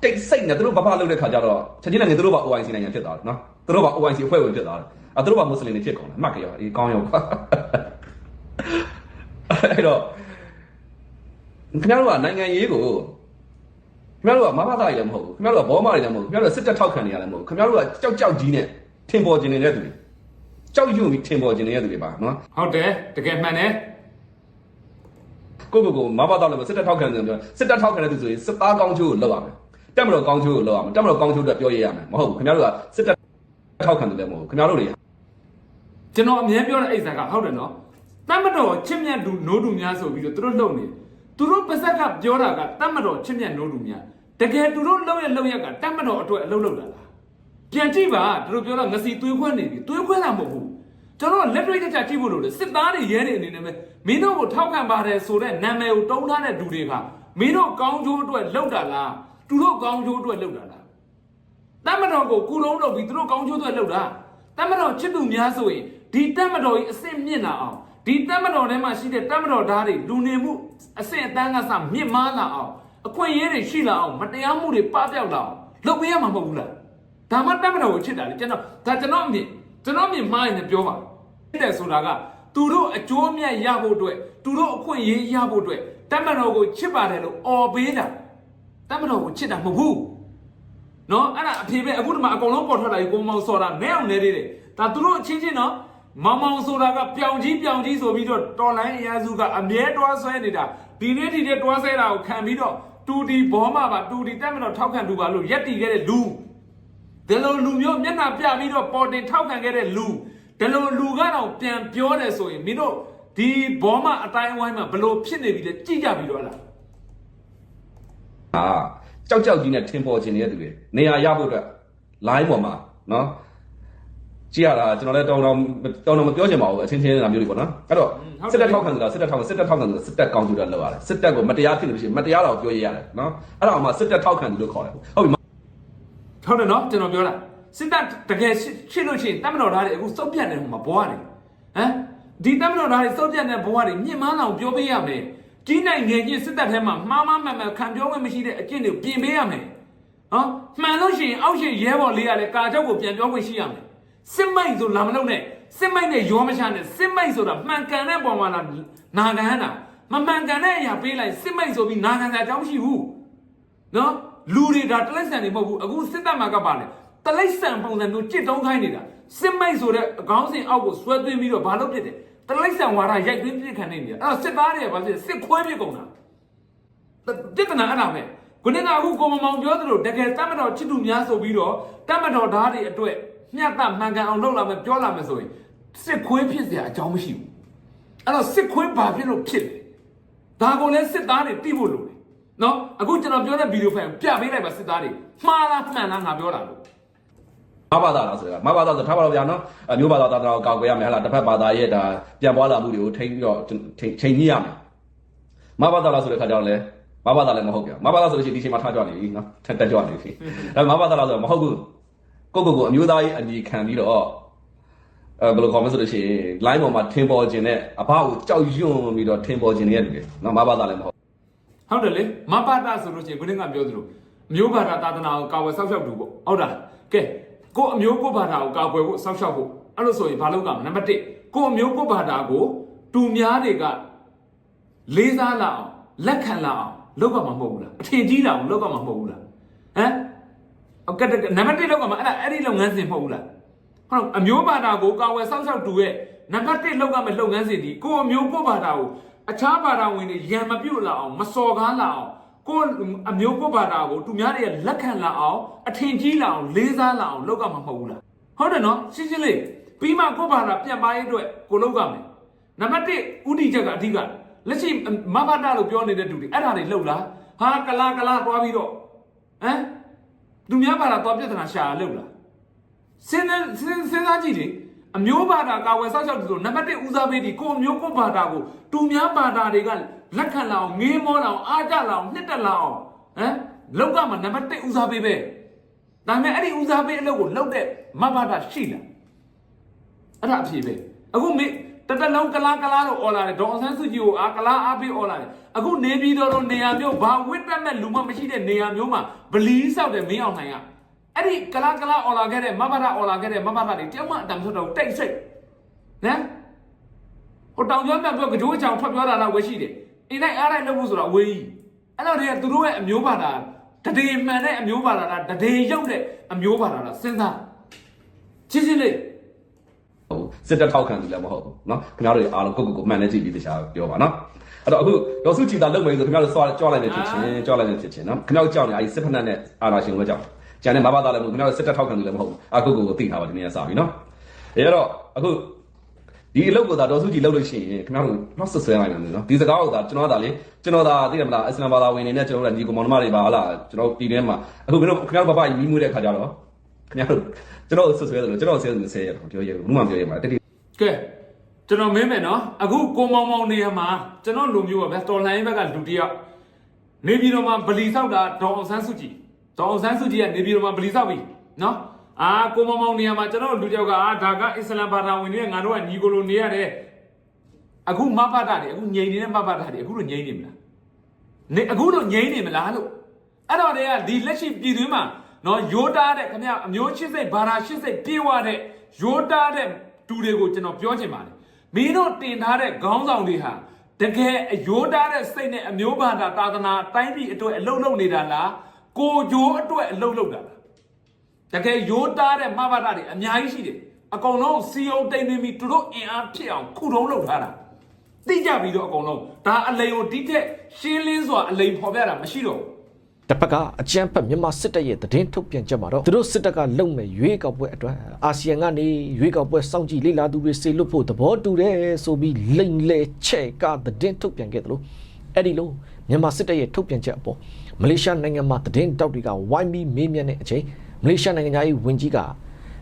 တိတ်စိတ်နဲ့သူတို့ဘာဘာလုပ်တဲ့ခါကျတော့ချက်ချင်းလည်းသူတို့ဘာ OIC နိုင်ငံဖြစ်သွားတယ်เนาะသူတို့ဘာ OIC အဖွဲ့ဝင်ဖြစ်သွားတယ်အဲသူတို့ဘာမွတ်စလင်တွေဖြစ်ကုန်တယ်အမှတ်ကြောဒီကောင်းရောကွာအဲ့တော့ခင်ဗျားတို့ကနိုင်ငံရေးကို ခင်ဗျားတို့ကမဘာသာကြီးလည်းမဟုတ်ဘူးခင်ဗျားတို့ကဘောမတွေလည်းမဟုတ်ဘူးခင်ဗျားတို့ကစစ်တပ်ထောက်ခံနေရလည်းမဟုတ်ဘူးခင်ဗျားတို့ကကြောက်ကြောက်ကြီးနဲ့ထင်ပေါ်ကျင်နေတဲ့သူတွေကြောက်ရွံ့ပြီးထင်ပေါ်ကျင်နေတဲ့သူတွေပါနော်ဟုတ်တယ်တကယ်မှန်တယ်ကိုကိုကိုမဘာသာလည်းမစစ်တပ်ထောက်ခံတယ်ပြောစစ်တပ်ထောက်ခံတဲ့သူဆိုရင်စစ်သားကောင်းချိုးကိုလောက်ရမယ်တက်မတော်ကောင်းချိုးကိုလောက်ရမယ်တက်မတော်ကောင်းချိုးအတွက်ပြောရရမယ်မဟုတ်ဘူးခင်ဗျားတို့ကစစ်တပ်ထောက်ခံတယ်လည်းမဟုတ်ဘူးခင်ဗျားတို့တွေကျွန်တော်အမြဲပြောတဲ့အိတ်ဆာကဟုတ်တယ်နော်တတ်မတော်ချစ်မြတ်လူနိုးတူများဆိုပြီးတော့သူတို့လုံနေသူတို့ပါဇက်ကပြောတာကတတ်မတော်ချစ်မြတ်နိုးတူများ တကယ်သူတို့လုံရလုံရကတတ်မတော်အတွက်အလုပ်လုပ်တာလားပြန်ကြည့်ပါသူတို့ပြောတော့ငစီသွေးခွဲနေပြီသွေးခွဲတာမဟုတ်ဘူးကျွန်တော်လက်တွေ့တကျကြည့်ဖို့လို့လေစစ်သားတွေရဲတွေအနေနဲ့ပဲမင်းတို့ကိုထောက်ခံပါတယ်ဆိုတဲ့နာမည်ကိုတုံးထားတဲ့လူတွေကမင်းတို့ကောင်းကျိုးအတွက်လုပ်တာလားသူတို့ကောင်းကျိုးအတွက်လုပ်တာလားတမတော်ကိုကုလုံးလုပ်ပြီးသူတို့ကောင်းချိုးသွဲလုပ်တာတမတော်ချစ်သူများဆိုရင်ဒီတမတော်ကြီးအစ်စ်မြင့်လာအောင်ဒီတမတော်ထဲမှာရှိတဲ့တမတော်ဓာတ်တွေလူနေမှုအစ်စ်အတန်းကစမြင့်မားလာအောင် အခွင့်အရေးတွေရှိလာအောင်မတရားမှုတွေပပျောက်လာအောင်လုပ်ပေးရမှာမဟုတ်ဘူးလားဒါမှတမတော်ကိုချစ်တာလေကျွန်တော်ဒါကျွန်တော်အမြင်ကျွန်တော်အမြင်မှားရင်လည်းပြောပါချစ်တယ်ဆိုတာကသူတို့အကျိုးအမြတ်ရဖို့အတွက်သူတို့အခွင့်အရေးရဖို့အတွက်တမတော်ကိုချစ်ပါတယ်လို့អော်ပေးတာတမတော်ကိုချစ်တာမဟုတ်ဘူးနော်အဲ့ဒါအဖေပဲအခုဒီမှာအကုန်လုံးပေါ်ထွက်လာပြီကိုမောင်စော်တာနဲအောင်နဲသေးတယ်ဒါသူတို့အချင်းချင်းနော်မောင်မောင်ဆိုတာကပြောင်ကြီးပြောင်ကြီးဆိုပြီးတော့တော်လိုင်းအရာစုကအမြဲတွားဆွဲနေတာဒီနေ့ဒီနေ့တွားဆွဲတာကိုခံပြီးတော့ တူတီဘောမှာပါတူတီတက်မတော်ထောက်ခံသူပါလို့ရက်တီခဲ့တဲ့လူဒီလိုလူမျိုးမျက်နှာပြပြီးတော့ပေါ်တင်ထောက်ခံခဲ့တဲ့လူဒီလိုလူကတော့ပြန်ပြောတယ်ဆိုရင်မင်းတို့ဒီဘောမှာအတိုင်းအဝိုင်းမှာဘလို့ဖြစ်နေပြီလဲကြည့်ကြပြီးတော့လားဟာကြောက်ကြောက်ကြီးနဲ့ထင်ပေါ်ကျင်နေတဲ့သူတွေနေရာရဖို့အတွက် line ပေါ်မှာနော် ကြည့်ရတာကျွန်တော်လည်းတောင်းတောင်းတောင်းတောင်းမပြောချင်ပါဘူးအချင်းချင်းနေတာမျိုးတွေပေါ့နော်အဲ့တော့စစ်တပ်ထောက်ခံဆိုတာစစ်တပ်ထောက်ခံစစ်တပ်ထောက်ခံဆိုတာစစ်တပ်ကောင်းကျိုးတယ်လောက်ရတယ်စစ်တပ်ကိုမတရားဖြစ်လို့ရှိရင်မတရားတော့ပြောရရတယ်နော်အဲ့ဒါအောင်မှစစ်တပ်ထောက်ခံတယ်လို့ခေါ်တယ်ဟုတ်ပြီဟုတ်တယ်နော်ကျွန်တော်ပြောတာစစ်တပ်တကယ်ရှင်းလို့ရှိရင်တမတော်သားတွေအခုစုပ်ပြတ်နေဟိုမှာဘွားနေဟမ်ဒီတမတော်သားတွေစုပ်ပြတ်နေဘွားတွေမြင့်မန်းအောင်ပြောပေးရမယ်ကြီးနိုင်ငယ်ချင်းစစ်တပ်ထဲမှာမှားမှားမှန်မှန်ခံပြောခွင့်မရှိတဲ့အကျင့်တွေကိုပြင်ပေးရမယ်နော်မှန်လို့ရှိရင်အောက်ရှိရဲဘော်လေးရလဲကာချုပ်ကိုပြန်ပြောခွင့်ရှိရမယ် စစ်မိုက်ဆိုလာမလို့နဲ့ စစ်မိတ်နဲ့ရောမချနဲ့စစ်မိတ်ဆိုတာမှန်ကန်တဲ့ပုံမှာလားနာခံရတာမမှန်ကန်တဲ့အရာပေးလိုက်စစ်မိတ်ဆိုပြီးနာခံတဲ့အကြောင်းမရှိဘူးနော်လူတွေဒါတလိษံတွေမဟုတ်ဘူးအခုစစ်တပ်မှာကပါလေတလိษံပုံစံမျိုးကြစ်တုံးခိုင်းနေတာစစ်မိတ်ဆိုတဲ့အကောင်းစင်အောက်ကိုဆွဲသွင်းပြီးတော့ဘာလို့ဖြစ်တယ်တလိษံဝါဒရိုက်သွင်းပြစ်ခံနေနေတာအဲ့တော့စစ်သားတွေကဘာဖြစ်စစ်ခွဲပြစ်ကုန်တာ ပြဿနာအဲ့ဒါပဲခုနကအခုကိုမမောင်ပြောသလိုတကယ်တတ်မတော်ချစ်သူများဆိုပြီးတော့တတ်မတော်ဓာတ်တွေအတွက် မျှတမှန်ကန်အောင်လုပ်လာမယ်ပြောလာမယ်ဆိုရင်စစ်ခွေးဖြစ်เสียအကြောင်းမရှိဘူးအဲ့တော့စစ်ခွေးဘာဖြစ်လို့ဖြစ်လဲဒါကိုလည်းစစ်သားတွေသိဖို့လိုတယ်နော်အခုကျွန်တော်ပြောတဲ့ဗီဒီယိုဖိုင်ပြပေးလိုက်ပါစစ်သားတွေမှားလားမှန်လားငါပြောတာလို့ မဘာသာလားဆိုတာမဘာသာဆိုထားပါတော့ဗျာနော်အမျိုးဘာသာသာသနာကိုကောက်ွယ်ရမယ်ဟလားတစ်ဖက်ဘာသာရဲ့ဒါပြန်ပွားလာမှုတွေကိုထိန်းပြီးတော့ထိန်းချိန်ညှိရမယ်မဘာသာလားဆိုတဲ့ခါကျတော့လေမဘာသာလည်းမဟုတ်ဗျာမဘာသာဆိုလို့ရှိရင်ဒီချိန်မှာထားကြနေပြီနော်ထက်တက်ကြနေပြီဒါမဘာသာလားဆိုတော့မဟုတ်ဘူး ကိုကိုကိုအမျိုးသားကြီးအညီခံပြီးတော့အဲဘယ်လိုခေါ်မလဲဆိုလို့ရှိရင် line ပေါ်မှာထင်ပေါ်ခြင်းနဲ့အဘကိုကြောက်ရွံ့ပြီးတော့ထင်ပေါ်ခြင်းနဲ့တူတယ်နော်မဘာသာလည်းမဟုတ်ဟုတ်တယ်လေမပတာဆိုလို့ရှိရင်ခုနကပြောသလိုအမျိုးဘာသာသာသနာကိုကာဝယ်ဆောက်ရှောက်တူပေါ့ဟုတ်တာကဲကိုအမျိုးကိုဘာသာကိုကာကွယ်ဖို့ဆောက်ရှောက်ဖို့အဲ့လိုဆိုရင်ဘာလုပ်ကြမလဲနံပါတ်1ကိုအမျိုးကိုဘာသာကိုတူများတွေကလေးစားလာအောင်လက်ခံလာအောင်လုပ်ကြမှာမဟုတ်ဘူးလားအထင်ကြီးလာအောင်လုပ်ကြမှာမဟုတ်ဘူးလားဟမ် ဟုတ်ကဲ့နံပါတ်1လုပ်ကြမှာအဲ့ဒါအဲ့ဒီလုပ်ငန်းစဉ်မဟုတ်ဘူးလားဟုတ်အမျိုးဘာသာကိုကာဝယ်ဆောက်ရှောက်တူရဲ့နံပါတ်1လုပ်ကြမယ့်လုပ်ငန်းစဉ်ဒီကိုအမျိုးကိုဘာသာကိုအခြားဘာသာဝင်တွေရံမပြုတ်လာအောင်မစော်ကားလာအောင်ကိုအမျိုးကိုဘာသာကိုသူများတွေလက်ခံလာအောင်အထင်ကြီးလာအောင်လေးစားလာအောင်လုပ်ကြမှာမဟုတ်ဘူးလားဟုတ်တယ်နော်ရှင်းရှင်းလေးပြီးမှကိုဘာသာပြန်ပါရေးအတွက်ကိုလုပ်ကြမယ်နံပါတ်1ဥတီချက်ကအဓိကလက်ရှိမဘာသာလို့ပြောနေတဲ့သူတွေအဲ့ဒါတွေလှုပ်လားဟာကလာကလာသွားပြီးတော့ဟမ် သူများဘာသာသွားပြဿနာရှာလှုပ်လားစဉ်းစားစဉ်းစဉ်းစားကြည့်လေအမျိုးဘာသာကာဝယ်ဆောက်ရှောက်တယ်ဆိုနံပါတ်1ဦးစားပေးဒီကိုအမျိုးကိုဘာသာကိုတူများဘာသာတွေကလက်ခံလာအောင်ငေးမောလာအောင်အားကြလာအောင်နှစ်တက်လာအောင်ဟမ်လောက်ကမှာနံပါတ်1ဦးစားပေးပဲဒါပေမဲ့အဲ့ဒီဦးစားပေးအလုပ်ကိုလုပ်တဲ့မဘာသာရှိလားအဲ့ဒါအဖြစ်ပဲအခုမေ တတလုံးကလားကလားလို့អော်လာတယ်ဒေါအောင်ဆန်းစုကြည်ကိုအာကလားအားပေးអော်လာတယ်အခုနေပြည်တော်လိုနေရာမျိုးဘာဝစ်တက်မဲ့လူမမရှိတဲ့နေရာမျိုးမှာဗလီဆောက်တယ်မင်းအောင်နိုင်က အဲ့ဒီကလာကလာអော်လာခဲ့တဲ့မမရអော်လာခဲ့တဲ့မမရတွေတယောက်မှအတံဆွတ်တော့တိတ်ဆိတ်နော်ဟိုတောင်ကျောင်းပြန်ပြောကြေားချောင်ထွက်ပြောတာတော့ဝယ်ရှိတယ်အင်းလိုက်အားလိုက်လုပ်ဖို့ဆိုတာအဝေးကြီးအဲ့တော့တည်းကသူတို့ရဲ့အမျိုးဘာသာတဒေမှန်တဲ့အမျိုးဘာသာလားတဒေရုပ်တဲ့အမျိုးဘာသာလားစဉ်းစားချင်းချင်းလေး ဟုတ် စစ်တပ်ထောက်ခံသူလည်းမဟုတ်ဘူးเนาะခင်ဗျားတို့အားလုံးကိုကိုကိုမှန်နေကြည့်ပြီးတခြားပြောပါเนาะအဲ့တော့အခုရောစုချီတာလုပ်မယ်ဆိုခင်ဗျားတို့စွာကြွလိုက်နေဖြစ်ချင်းကြွလိုက်နေဖြစ်ချင်းเนาะခင်ဗျားတို့ကြောက်နေအဲဒီစစ်ဖက်နဲ့အာနာရှင်ကိုပဲကြောက်ကျန်တဲ့မဘာသာလည်းမဟုတ်ခင်ဗျားတို့စစ်တပ်ထောက်ခံသူလည်းမဟုတ်ဘူးအကိုကိုကိုသိထားပါဒီနေ့ကစပြီเนาะအဲ့တော့အခုဒီအလုပ်ကိုသာတော်စုကြည်လုပ်လို့ရှိရင်ခင်ဗျားတို့နောက်ဆက်ဆွဲနိုင်တယ်နော်ဒီစကားကိုသာကျွန်တော်သာလေကျွန်တော်သာသိတယ်မလားအစ္စလမ်ဘာသာဝင်နေနဲ့ကျွန်တော်တို့ညီကောင်မတော်မတွေပါလားကျွန်တော်ပြည်ထဲမှာအခုခင်ဗျားတို့ခင်ဗျားတို့ဘာဘာမီးမွေးတဲ့ခါကြတော့ ခင်ဗျားတို့ကျွန်တော်ဆက်ဆွဲတယ်လို့ကျွန်တော်ဆက်ဆွဲရပြောရဘူးမှမပြောရမှာတတိကဲကျွန်တော်မင်းမယ်နော်အခုကိုမောင်မောင်နေရာမှာကျွန်တော်လူမျိုးပါဗျတော်လိုင်းဘက်ကလူတယောက်နေပြည်တော်မှာဗလီဆောက်တာဒေါအောင်ဆန်းစုကြည်ဒေါအောင်ဆန်းစုကြည်ကနေပြည်တော်မှာဗလီဆောက်ပြီနော်အာကိုမောင်မောင်နေရာမှာကျွန်တော်လူတယောက်ကအာဒါကအစ္စလမ်ဘာသာဝင်တွေငါတို့ကညီကိုလိုနေရတယ်အခုမဘတာတွေအခုငြိမ်နေတဲ့မဘတာတွေအခုလိုငြိမ်နေမလားနေအခုလိုငြိမ်နေမလားလို့အဲ့တော့တည်းကဒီလက်ရှိပြည်တွင်းမှာ နော်ယိုတားတဲ့ခင်ဗျအမျိုးရှစ်စိတ်ဘာသာရှစ်စိတ်ပြေဝတဲ့ယိုတားတဲ့တူတွေကိုကျွန်တော်ပြောချင်ပါတယ်မင်းတို့တင်ထားတဲ့ခေါင်းဆောင်တွေဟာတကယ်အယိုတားတဲ့စိတ်နဲ့အမျိုးဘာသာသာသနာတိုင်းပြည်အတွက်အလုံးလုံးနေတာလားကိုဂျိုးအတွက်အလုံးလုံးတာလားတကယ်ယိုတားတဲ့မဘာသာတွေအများကြီးရှိတယ်အကုန်လုံးစီယုံတိမ်နေပြီးသူတို့အင်အားဖြစ်အောင်ခုတုံးလုပ်ထားတာသိကြပြီးတော့အကုန်လုံးဒါအလိန်ကိုဒီထက်ရှင်းလင်းစွာအလိန်ဖော်ပြတာမရှိတော့ဘူး တစ်ဖက်ကအကြမ်းဖက်မြန်မာစစ်တပ်ရဲ့သတင်းထုတ်ပြန်ချက်မှာတော့သူတို့စစ်တပ်ကလုံမဲ့ရွေးကောက်ပွဲအတွက်အာဆီယံကနေရွေးကောက်ပွဲစောင့်ကြည့်လေ့လာသူတွေစေလွတ်ဖို့သဘောတူတယ်ဆိုပြီးလိမ်လေချဲ့ကသတင်းထုတ်ပြန်ခဲ့တယ်လို့အဲ့ဒီလိုမြန်မာစစ်တပ်ရဲ့ထုတ်ပြန်ချက်အပေါ်မလေးရှားနိုင်ငံမှာသတင်းတောက်တွေကဝိုင်းပြီးမေးမြန်းတဲ့အချိန်မလေးရှားနိုင်ငံသားရေးဝန်ကြီးက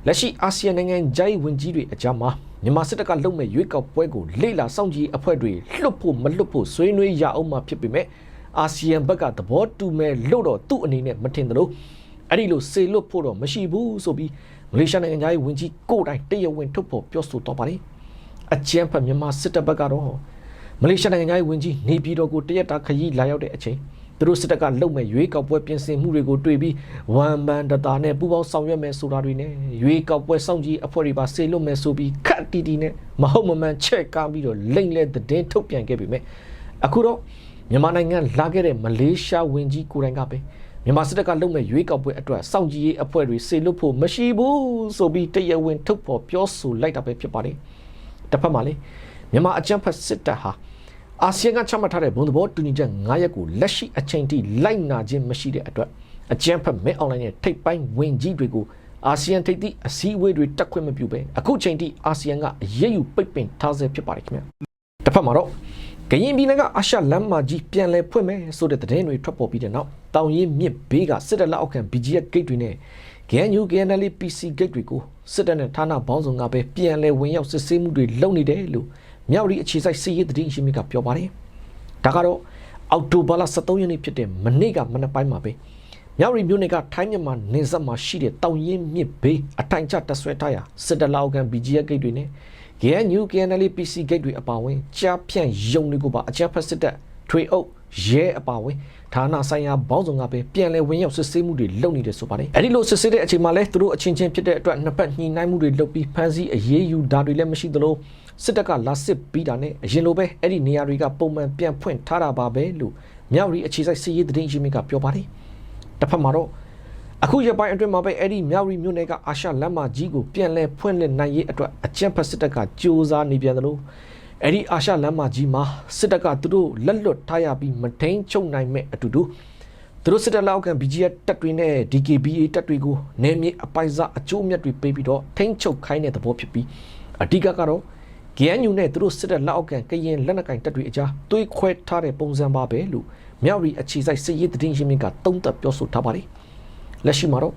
လက်ရှိအာဆီယံနိုင်ငံဂျိုင်းဝန်ကြီးတွေအကြားမှာမြန်မာစစ်တပ်ကလုံမဲ့ရွေးကောက်ပွဲကိုလေ့လာစောင့်ကြည့်အဖွဲ့တွေလွတ်ဖို့မလွတ်ဖို့ဆွေးနွေးရအောင်မှဖြစ်ပေမဲ့ အာဆီယံဘက်ကသဘောတူမဲ့လို့တော့သူ့အနေနဲ့မထင်သလိုအဲ့ဒီလိုစေလွတ်ဖို့တော့မရှိဘူးဆိုပြီးမလေးရှားနိုင်ငံသားရေးဝန်ကြီးကိုယ်တိုင်တရားဝင်ထုတ်ဖော်ပြောဆိုတော့ပါတယ်အကြမ်းဖက်မြန်မာစစ်တပ်ဘက်ကတော့မလေးရှားနိုင်ငံသားရေးဝန်ကြီးနေပြည်တော်ကိုတရက်တာခရီးလာရောက်တဲ့အချိန်သူတို့စစ်တပ်ကလုံမဲ့ရွေးကောက်ပွဲပြင်ဆင်မှုတွေကိုတွေ့ပြီးဝမ်ဘန်ဒတာနဲ့ပူးပေါင်းဆောင်ရွက်မယ်ဆိုတာတွေနဲ့ရွေးကောက်ပွဲစောင့်ကြည့်အဖွဲ့တွေပါဆေလွတ်မယ်ဆိုပြီးခက်တီတီနဲ့မဟုတ်မမှန်ချက်ကားပြီးတော့လိမ့်လဲသတင်းထုတ်ပြန်ခဲ့ပြီမဲ့အခုတော့ မြန်မာနိုင်ငံလာခဲ့တဲ့မလေးရှားဝန်ကြီးကိုယ်တိုင်ကပဲမြန်မာစစ်တပ်ကလုံမဲ့ရွေးကောက်ပွဲအတွက်စောင့်ကြည့်ရေးအဖွဲ့တွေဆေလွတ်ဖို့မရှိဘူးဆိုပြီးတရားဝင်ထုတ်ဖော်ပြောဆိုလိုက်တာပဲဖြစ်ပါတယ်တစ်ဖက်မှာလေမြန်မာအကြမ်းဖက်စစ်တပ်ဟာအာဆီယံကချမှတ်ထားတဲ့ဘုံသဘောတူညီချက်9ရက်ကိုလက်ရှိအချိန်ထိလိုက်နာခြင်းမရှိတဲ့အတွက်အကြမ်းဖက်မဲအွန်လိုင်းရဲ့ထိပ်ပိုင်းဝင်ကြီးတွေကိုအာဆီယံထိပ်သီးအစည်းအဝေးတွေတက်ခွင့်မပြုဘဲအခုချိန်ထိအာဆီယံကအရေးယူပိတ်ပင်ထားဆဲဖြစ်ပါတယ်ခင်ဗျတစ်ဖက်မှာတော့ ကရင်ပြည်နယ်ကအာရှလမ်းမကြီးပြန်လည်ဖွင့်မယ်ဆိုတဲ့သတင်းတွေထွက်ပေါ်ပြီးတဲ့နောက်တောင်ရင်မြစ်ဘေးကစစ်တပ်လက်အောက်ခံ BGF gate တွေနဲ့ GNU GNL PC gate တွေကိုစစ်တပ်နဲ့ဌာနပေါင်းစုံကပဲပြန်လည်ဝင်ရောက်စစ်ဆေးမှုတွေလုပ်နေတယ်လို့မြောက်ရီအခြေစိုက်စစ်ရေးသတင်းရှင်မြစ်ကပြောပါတယ်။ဒါကတော့အောက်တိုဘာလ23ရက်နေ့ဖြစ်တဲ့မနေ့ကမနက်ပိုင်းမှာပဲမြောက်ရီမြို့နယ်ကထိုင်းမြန်မာနေဆက်မှာရှိတဲ့တောင်ရင်မြစ်ဘေးအထိုင်ချတပ်ဆွဲထားရာစစ်တပ်လက်အောက်ခံ BGF gate တွေနဲ့ GNU GNL PC gate တွေအပါအဝင်ကြားဖြန့်ယုံတွေကိုပါအကြမ်းဖက်စစ်တပ်ထွေအုပ်ရဲအပါအဝင်ဌာနဆိုင်ရာဘောင်းဆောင်ကပဲပြန်လည်ဝင်ရောက်စစ်ဆေးမှုတွေလုပ်နေတယ်ဆိုပါတယ်။အဲဒီလိုစစ်ဆေးတဲ့အချိန်မှာလဲသူတို့အချင်းချင်းဖြစ်တဲ့အတွက်နှစ်ဖက်ညှိနှိုင်းမှုတွေလုပ်ပြီးဖမ်းဆီးအရေးယူတာတွေလည်းမရှိသလိုစစ်တပ်ကလာစစ်ပြီးတာနဲ့အရင်လိုပဲအဲ့ဒီနေရာတွေကပုံမှန်ပြန်ဖွင့်ထားတာပါပဲလို့မြောက်ရီအခြေစိုက်စစ်ရေးသတင်းရင်းမြစ်ကပြောပါတယ်။တစ်ဖက်မှာတော့ အခုရပိုင်းအတွင်းမှာပဲအဲ့ဒီမြောက်ရီမြို့နယ်ကအာရှလမ်းမကြီးကိုပြန်လဲဖွင့်လှစ်နိုင်ရေးအတွက်အကြံဖက်စစ်တပ်ကစ조사နေပြန်တယ်လို့အဲ့ဒီအာရှလမ်းမကြီးမှာစစ်တပ်ကသူတို့လက်လွတ်ထားရပြီးမထိန်ချုပ်နိုင်မဲ့အတူတူသူတို့စစ်တပ်လောက်ခံ BGF တပ်တွေနဲ့ DKBA တပ်တွေကိုနယ်မြေအပိုင်စားအကျိုးအမြတ်တွေပေးပြီးတော့ထိန်းချုပ်ခိုင်းတဲ့သဘောဖြစ်ပြီးအဓိကကတော့ GNU နဲ့သူတို့စစ်တပ်လက်အောက်ခံကရင်လက်နက်ကင်တပ်တွေအကြားတွေးခွဲထားတဲ့ပုံစံပါပဲလို့မြောက်ရီအခြေစိုက်စစ်ရေးသတင်းရင်းမြစ်ကတုံ့တက်ပြောဆိုထားပါတယ် လက်ရှိမှာတော့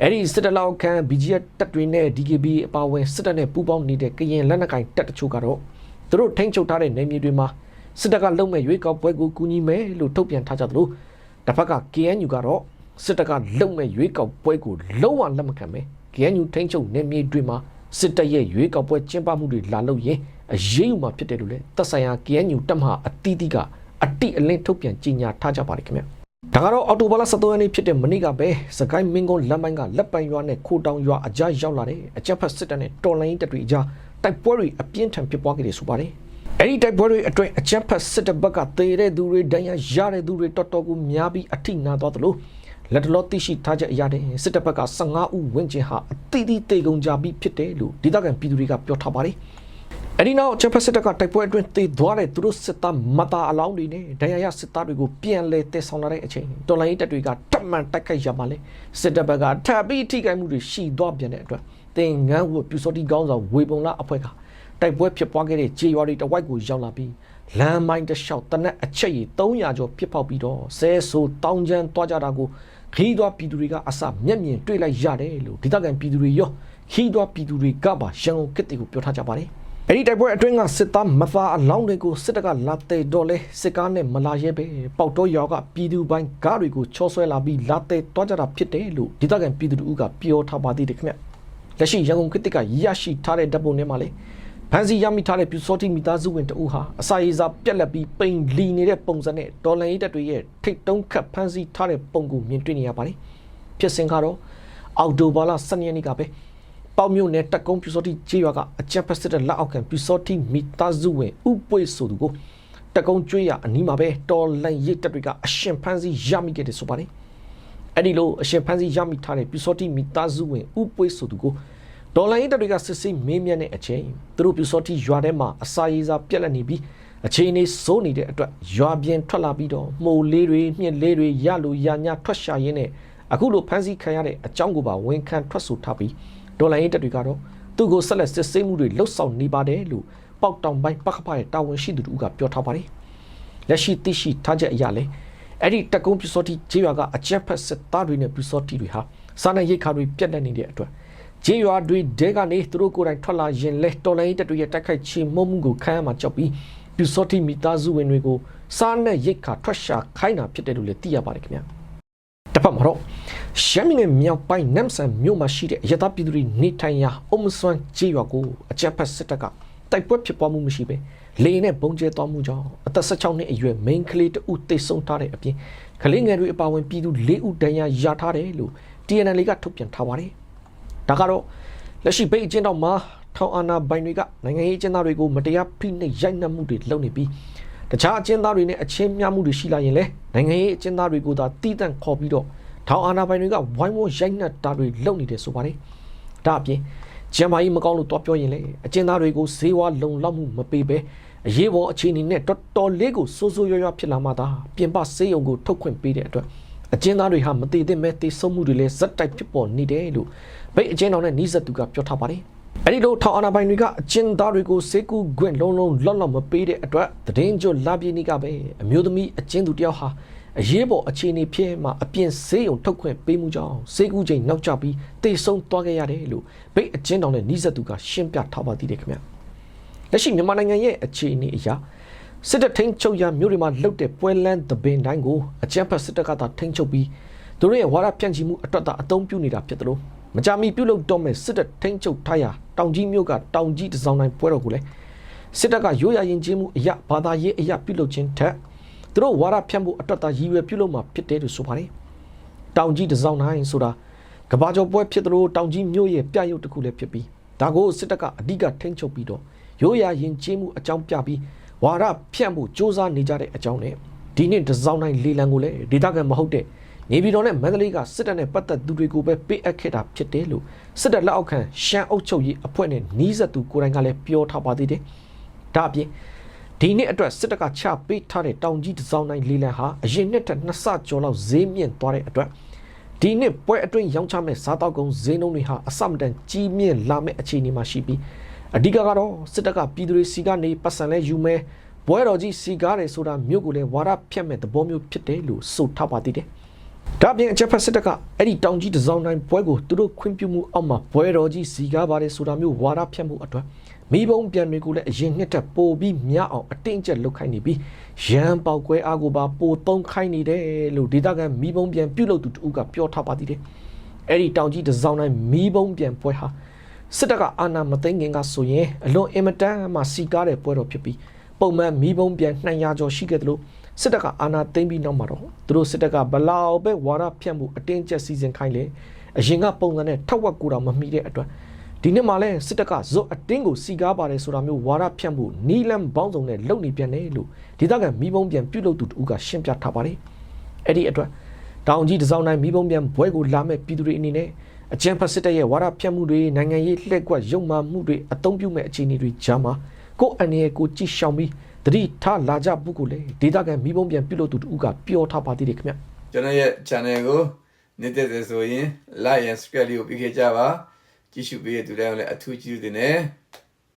အဲ့ဒီစစ်တပ်လက်အောက်ခံ BGF တပ်တွေနဲ့ DKB အပါအဝင်စစ်တပ်နဲ့ပူးပေါင်းနေတဲ့ကရင်လက်နက်ကင်တပ်တချို့ကတော့သူတို့ထိန်းချုပ်ထားတဲ့နယ်မြေတွေမှာစစ်တပ်ကလုံမဲ့ရွေးကောက်ပွဲကိုကူညီမယ်လို့ထုတ်ပြန်ထားကြသလိုတစ်ဖက်က KNU ကတော့စစ်တပ်ကလုံမဲ့ရွေးကောက်ပွဲကိုလုံးဝလက်မခံပဲ KNU ထိန်းချုပ်နယ်မြေတွေမှာစစ်တပ်ရဲ့ရွေးကောက်ပွဲကျင်းပမှုတွေလာလို့ရင်အရေးယူမှာဖြစ်တယ်လို့လည်းသက်ဆိုင်ရာ KNU တပ်မဟာအတီးတီးကအတိအလင်းထုတ်ပြန်ကြေညာထားကြပါတယ်ခင်ဗျ ဒါကတော့အော်တိုဘာလ23ရက်နေ့ဖြစ်တဲ့မနေ့ကပဲစကိုင်းမင်းကုန်းလမ်းပိုင်းကလက်ပံရွာနဲ့ခိုတောင်ရွာအကြားရောက်လာတဲ့အကြက်ဖက်စစ်တပ်နဲ့တော်လိုင်းတပ်တွေအကြားတိုက်ပွဲတွေအပြင်းထန်ဖြစ်ပွားခဲ့တယ်ဆိုပါတယ်အဲ့ဒီတိုက်ပွဲတွေအတွင်းအကြက်ဖက်စစ်တပ်ဘက်ကတေတဲ့သူတွေဒဏ်ရာရတဲ့သူတွေတော်တော်ကိုများပြီးအထိနာသွားသလိုလက်တလောသိရှိထားချက်အရတဲ့စစ်တပ်ဘက်က15ဦးဝန်းကျင်ဟာအတိအသီးတေကုန်ကြပြီးဖြစ်တယ်လို့ဒေသခံပြည်သူတွေကပြောထားပါတယ်။ အဲဒီနောက်ချက်ဖက်စစ်တပ်ကတိုက်ပွဲအတွင်းတေသွားတဲ့သူတို့စစ်သားမတာအလောင်းတွေနဲ့ဒဏ်ရာရစစ်သားတွေကိုပြန်လဲတည်ဆောင်လာတဲ့အချိန်တော်လိုင်းတပ်တွေကတမန်တိုက်ခိုက်ရမှာလဲစစ်တပ်ဘက်ကထပ်ပြီးထိခိုက်မှုတွေရှိသွားပြန်တဲ့အတွက်တင်ငန်းဝပြူစောတိကောင်းဆောင်ဝေပုံလာအဖွဲ့ကတိုက်ပွဲဖြစ်ပွားခဲ့တဲ့ခြေရွာတွေတဝိုက်ကိုရောက်လာပြီးလမ်းမိုင်းတစ်လျှောက်တနက်အချက်ကြီး300ကျော်ပြစ်ပေါက်ပြီးတော့ဆဲဆိုတောင်းကျမ်းသွားကြတာကိုခီးသွားပြည်သူတွေကအစမျက်မြင်တွေ့လိုက်ရတယ်လို့ဒေသခံပြည်သူတွေရောခီးသွားပြည်သူတွေကပါရန်ကုန်ကစ်တီကိုပြောထားကြပါတယ် အဲ့ဒီတိုက်ပွဲအတွင်းကစစ်သားမသားအလောင်းတွေကိုစစ်တပ်ကလာတဲ့တော့လဲစစ်ကားနဲ့မလာရဲပဲပေါက်တော့ရောကပြည်သူပိုင်းကားတွေကိုချောဆွဲလာပြီးလာတဲ့တွားကြတာဖြစ်တယ်လို့ဒေသခံပြည်သူတို့ကပြောထားပါသေးတယ်ခင်ဗျလက်ရှိရန်ကုန်ကစ်တီကရရှိထားတဲ့ဓာတ်ပုံထဲမှာလေဖန်စီရမိထားတဲ့ပြူစောတိမိသားစုဝင်တအူဟာအစာရေးစားပြက်လက်ပြီးပိန်လီနေတဲ့ပုံစံနဲ့ဒေါ်လန်ရေးတပ်တွေရဲ့ထိတ်တုံးခတ်ဖန်စီထားတဲ့ပုံကိုမြင်တွေ့နေရပါတယ်ဖြစ်စဉ်ကတော့အောက်တိုဘာလ12ရက်နေ့ကပဲ ပေါမြို့နယ်တက်ကုန်းပြူစောတိကျေးရွာကအကြံဖက်စစ်တဲ့လက်အောက်ခံပြူစောတိမိသားစုဝင်ဥပွေဆိုသူကိုတက်ကုန်းကျွေးရအနီးမှာပဲတော်လန်ရေးတပ်တွေကအရှင်ဖန်စီရမိခဲ့တယ်ဆိုပါတယ်အဲ့ဒီလိုအရှင်ဖန်စီရမိထားတဲ့ပြူစောတိမိသားစုဝင်ဥပွေဆိုသူကိုဒေါ်လာရေးတပ်တွေကစစ်စစ်မင်းမြတ်တဲ့အချိန်သူတို့ပြူစောတိရွာထဲမှာအစာရေးစားပြက်လက်နေပြီးအချိန်လေးစိုးနေတဲ့အတွက်ရွာပြင်ထွက်လာပြီးတော့မှုန်လေးတွေမြင့်လေးတွေရလူရညာထွက်ရှာရင်းနဲ့အခုလိုဖမ်းဆီးခံရတဲ့အကြောင်းကိုပါဝန်ခံထွက်ဆိုထားပြီး ဒေါ်လာရေးတပ်တွေကတော့သူ့ကိုဆက်လက်စစ်ဆေးမှုတွေလှုပ်ဆောင်နေပါတယ်လို့ပေါက်တောင်ပိုင်းပခဖရဲ့တာဝန်ရှိသူတို့ကပြောထားပါတယ်လက်ရှိသိရှိထားချက်အရလဲအဲ့ဒီတက်ကုန်းပြူစောတိခြေရွာကအကြက်ဖက်စစ်သားတွေနဲ့ပြူစောတိတွေဟာစာနယ်ရိတ်ခါတွေပြက်လက်နေတဲ့အတွက်ဂျေရွာတွေဒဲကနေသူတို့ကိုယ်တိုင်ထွက်လာရင်လဲတော်လိုင်းတက်တွေရဲ့တိုက်ခိုက်ချေမှုမှုကိုခံရမှာကြောက်ပြီးပြူစောတိမိသားစုဝင်တွေကိုစားနဲ့ရိတ်ခါထွက်ရှာခိုင်းတာဖြစ်တယ်လို့လည်းသိရပါတယ်ခင်ဗျာတစ်ဖက်မှာတော့ ရှမ်းပြည်နယ်မြောက်ပိုင်းနမ်ဆန်မြို့မှာရှိတဲ့အရသာပြည်သူတွေနေထိုင်ရာအုံမစွမ်းဂျေရွာကိုအကြက်ဖက်စစ်တပ်ကတိုက်ပွဲဖြစ်ပွားမှုမရှိပဲလေနဲ့ပုံကျဲသွားမှုကြောင့်အသက်16နှစ်အရွယ် main ကလေးတဦးတိတ်ဆုံးထားတဲ့အပြင်ကလေးငယ်တွေအပါအဝင်ပြည်သူ၄ဦးတန်းရရထားတယ်လို့ TNL ကထုတ်ပြန်ထားပါတယ်ဒါကတော့လက်ရှိဘိတ်အကျဉ်းတော်မှာထောင်အာဏာပိုင်တွေကနိုင်ငံရေးအကျဉ်းသားတွေကိုမတရားဖိနှိပ်ရိုက်နှက်မှုတွေလုပ်နေပြီးတခြားအကျဉ်းသားတွေနဲ့အချင်းများမှုတွေရှိလာရင်လည်းနိုင်ငံရေးအကျဉ်းသားတွေကိုသာတီးတန့်ခေါ်ပြီးတော့ ထောင်အာဏာပိုင်တွေကဝိုင်းဝန်းရိုက်နှက်တာတွေလုပ်နေတယ်ဆိုပါတယ်ဒါအပြင်ကျမ်းမာရေးမကောင်းလို့တော့ပြောရင်လေအကျဉ်းသားတွေကိုဈေးဝါလုံလောက်မှုမပေးဘဲအရေးပေါ်အခြေအနေနဲ့တော်တော်လေးကိုစိုးစိုးရွားရွားဖြစ်လာမှသာပြင်ပဆေးရုံကိုထုတ်ခွင့်ပေးတဲ့အတွက်အကျဉ်းသားတွေဟာမတည်သင့်မဲ့တေဆုံးမှုတွေလည်းဇက်တိုက်ဖြစ်ပေါ်နေတယ်လို့ဗိတ်အကျဉ်းတော်နဲ့နှီးဆက်သူကပြောထားပါတယ်အဲ့ဒီလိုထောင်အာဏာပိုင်တွေကအကျဉ်းသားတွေကိုစေကူခွင့်လုံးလုံးလော့လော့မပေးတဲ့အတွက်သတင်းကြွလာပြေနေကပဲအမျိုးသမီးအကျဉ်းသူတယောက်ဟာ အရေးပေါ်အခြေအနေဖြစ်မှအပြင်ဆေးရုံထုတ်ခွင့်ပေးမှုကြောင့်စေကူချိန်နောက်ကျပြီးတေဆုံးသွားခဲ့ရတယ်လို့ဗိတ်အကျဉ်းတော်နဲ့နှီးဆက်သူကရှင်းပြထားပါသေးတယ်ခင်ဗျာလက်ရှိမြန်မာနိုင်ငံရဲ့အခြေအနေအရစစ်တပ်ထိန်းချုပ်ရမြို့တွေမှာလှုပ်တဲ့ပွဲလန်းသပင်တိုင်းကိုအကြမ်းဖက်စစ်တပ်ကသာထိန်းချုပ်ပြီးသူတို့ရဲ့ဝါဒဖြန့်ချီမှုအတွက်သာအသုံးပြုနေတာဖြစ်တယ်လို့မကြမီပြုလုပ်တော့မဲ့စစ်တပ်ထိန်းချုပ်ထားရာတောင်ကြီးမြို့ကတောင်ကြီးတစ်စောင်းတိုင်းပွဲတော်ကိုလည်းစစ်တပ်ကရိုးရာရင်ကျေးမှုအရဘာသာရေးအရပြုလုပ်ခြင်းထက် သူတို့ဝါဒဖြန့်ဖို့အတွက်သာရည်ရွယ်ပြုလုပ်မှာဖြစ်တယ်လို့ဆိုပါတယ်တောင်ကြီးတစ်စောင်းတိုင်းဆိုတာကဘာကျော်ပွဲဖြစ်တယ်လို့တောင်ကြီးမြို့ရဲ့ပြရုပ်တစ်ခုလည်းဖြစ်ပြီးဒါကိုစစ်တပ်ကအဓိကထိန်းချုပ်ပြီးတော့ရိုးရာယဉ်ကျေးမှုအကြောင်းပြပြီးဝါရဖြန့်ဖို့စ조사နေကြတဲ့အကြောင်းနဲ့ဒီနေ့ဒီဇောင်းတိုင်းလေလံကိုလည်းဒေတာကန်မဟုတ်တဲ့နေပြည်တော်နဲ့မန္တလေးကစစ်တပ်နဲ့ပတ်သက်သူတွေကိုပဲပေးအပ်ခဲ့တာဖြစ်တယ်လို့စစ်တပ်လက်အောက်ခံရှမ်းအုပ်ချုပ်ရေးအဖွဲ့နဲ့နှီးဆက်သူကိုယ်တိုင်ကလည်းပြောထားပါသေးတယ်။ဒါအပြင် ဒီနေ့အတွက်စစ်တပ်ကချပေးထားတဲ့တောင်ကြီးဒီဇောင်းတိုင်းလေလံဟာအရင်နှစ်ထက်နှစ်ဆကျော်လောက်ဈေးမြင့်သွားတဲ့အတွက်ဒီနှစ်ပွဲအတွင်းရောင်းချမဲ့စားတောက်ကုန်ဈေးနှုန်းတွေဟာအဆမတန်ကြီးမြင့်လာမဲ့အခြေအနေမှာရှိပြီးအဓိကကတော့စစ်တပ်ကပြည်သူတွေစီကနေပတ်စံလဲယူမဲဘွဲတော်ကြီးစီကားတယ်ဆိုတာမြို့ကိုလည်းဝါရဖြတ်မဲ့သဘောမျိုးဖြစ်တယ်လို့ဆိုထားပါသေးတယ်။ဒါပြင်အချက်ဖက်စစ်တပ်ကအဲ့ဒီတောင်ကြီးတစ်စောင်းတိုင်းဘွဲကိုသူတို့ခွင့်ပြုမှုအောက်မှာဘွဲတော်ကြီးစီကားပါတယ်ဆိုတာမျိုးဝါရဖြတ်မှုအတွက် မိဘုံပြန်တွေကိုလည်းအရင်နှစ်တက်ပိုပြီးများအောင်အတင်းကျပ်လုပ်ခိုင်းနေပြီးရန်ပေါက်ကွဲအားကိုပါပိုသုံးခိုင်းနေတယ်လို့ဒေတာကန်မိဘုံပြန်ပြုတ်လို့သူတူကပြောထားပါသေးတယ်။အဲ့ဒီတောင်ကြီးတစ်စောင်းတိုင်းမိဘုံပြန်ပွဲဟာစစ်တပ်ကအာဏာမသိမ်းခင်ကဆိုရင်အလွန်အင်မတန်မှစီကားတဲ့ပွဲတော်ဖြစ်ပြီးပုံမှန်မီးပုံပြန်200ကျော်ရှိခဲ့တယ်လို့စစ်တပ်ကအာဏာသိမ်းပြီးနောက်မှာတော့သူတို့စစ်တပ်ကဘလောက်ပဲဝါဒဖြန့်မှုအတင်းကျပ်စီစဉ်ခိုင်းလေအရင်ကပုံစံနဲ့ထောက်ဝက်ကိုတောင်မမီတဲ့အတွက် ဒီနေ့မှလည်းစစ်တပ်ကဇွတ်အတင်းကိုစီကားပါတယ်ဆိုတာမျိုးဝါဒဖြန့်မှုနီလန်ဘောင်းစုံနဲ့လုပ်နေပြန်တယ်လို့ဒေသခံမီးပုံပြန်ပြုတ်လို့သူတူကရှင်းပြထားပါတယ်အဲ့ဒီအတွက်တောင်ကြီးတစ်စောင်းတိုင်းမီးပုံပြန်ဘွဲကိုလာမဲ့ပြည်သူတွေအနေနဲ့အကြံဖတ်စစ်တပ်ရဲ့ဝါဒဖြန့်မှုတွေနိုင်ငံရေးလှည့်ကွက်ရုံမှမှုတွေအသုံးပြုမဲ့အခြေအနေတွေကြားမှာကိုယ့်အနေနဲ့ကိုကြည့်ရှောင်ပြီးတတိထားလာကြဘူးကိုလေဒေတာကန်မိဘုံပြန်ပြုတ်လို့သူတူကပြောထားပါသေးတယ်ခင်ဗျကျွန်တော်ရဲ့ channel ကိုနေတဲ့တယ်ဆိုရင် like and subscribe လေးကိုပြီးခဲ့ကြပါ ကြည့်ရှုပေးတဲ့သူတိုင်းကိုလည်းအထူးကျေးဇူးတင်တယ်